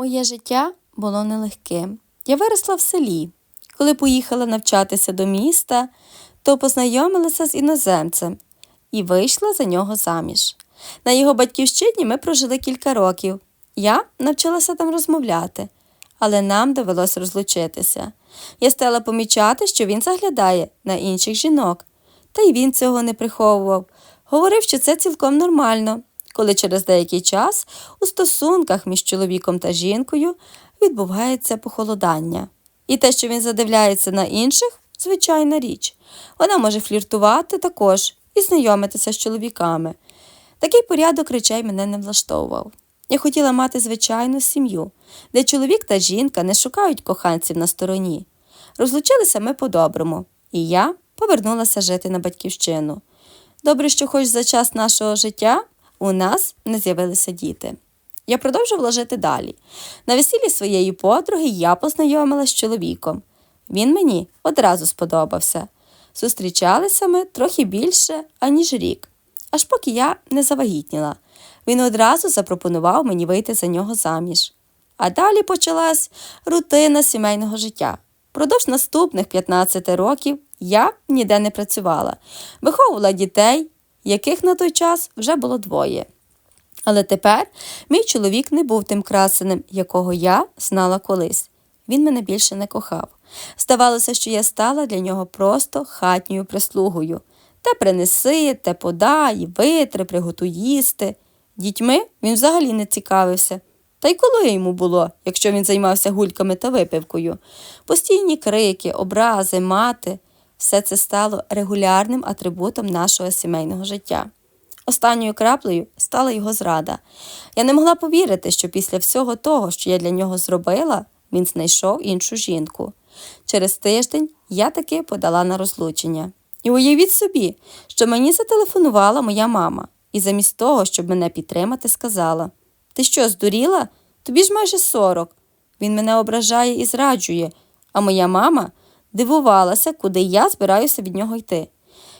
Моє життя було нелегким. Я виросла в селі. Коли поїхала навчатися до міста, то познайомилася з іноземцем і вийшла за нього заміж. На його батьківщині ми прожили кілька років. Я навчилася там розмовляти, але нам довелось розлучитися. Я стала помічати, що він заглядає на інших жінок, та й він цього не приховував. Говорив, що це цілком нормально, коли через деякий час у стосунках між чоловіком та жінкою відбувається похолодання. І те, що він задивляється на інших, звичайна річ. Вона може фліртувати також і знайомитися з чоловіками. Такий порядок речей мене не влаштовував. Я хотіла мати звичайну сім'ю, де чоловік та жінка не шукають коханців на стороні. Розлучилися ми по-доброму, і я повернулася жити на батьківщину. Добре, що хоч за час нашого життя у нас не з'явилися діти. Я продовжувала жити далі. На весіллі своєї подруги я познайомилася з чоловіком. Він мені одразу сподобався. Зустрічалися ми трохи більше, аніж рік, аж поки я не завагітніла. Він одразу запропонував мені вийти за нього заміж. А далі почалась рутина сімейного життя. Продовж наступних 15 років я ніде не працювала, виховувала дітей, яких на той час вже було двоє. Але тепер мій чоловік не був тим красеним, якого я знала колись. Він мене більше не кохав. Здавалося, що я стала для нього просто хатньою прислугою. Те принеси, те подай, витри, приготуй їсти. Дітьми він взагалі не цікавився. Та й коли йому було, якщо він займався гульками та випивкою. Постійні крики, образи, мати все це стало регулярним атрибутом нашого сімейного життя. Останньою краплею стала його зрада. Я не могла повірити, що після всього того, що я для нього зробила, він знайшов іншу жінку. Через тиждень я таки подала на розлучення. І уявіть собі, що мені зателефонувала моя мама, і замість того, щоб мене підтримати, сказала: Ти що, здуріла? Тобі ж майже сорок. Він мене ображає і зраджує, а моя мама дивувалася, куди я збираюся від нього йти.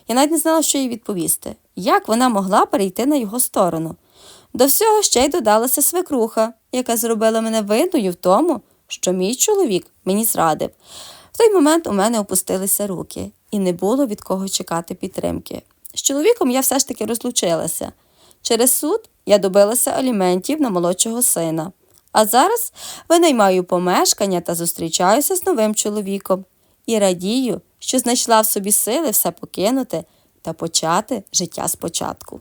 Я навіть не знала, що їй відповісти, як вона могла перейти на його сторону. До всього ще й додалася свекруха, яка зробила мене винною в тому, що мій чоловік мені зрадив. В той момент у мене опустилися руки, і не було від кого чекати підтримки. З чоловіком я все ж таки розлучилася. Через суд я добилася аліментів на молодшого сина. А зараз винаймаю помешкання та зустрічаюся з новим чоловіком і радію, що знайшла в собі сили все покинути та почати життя спочатку.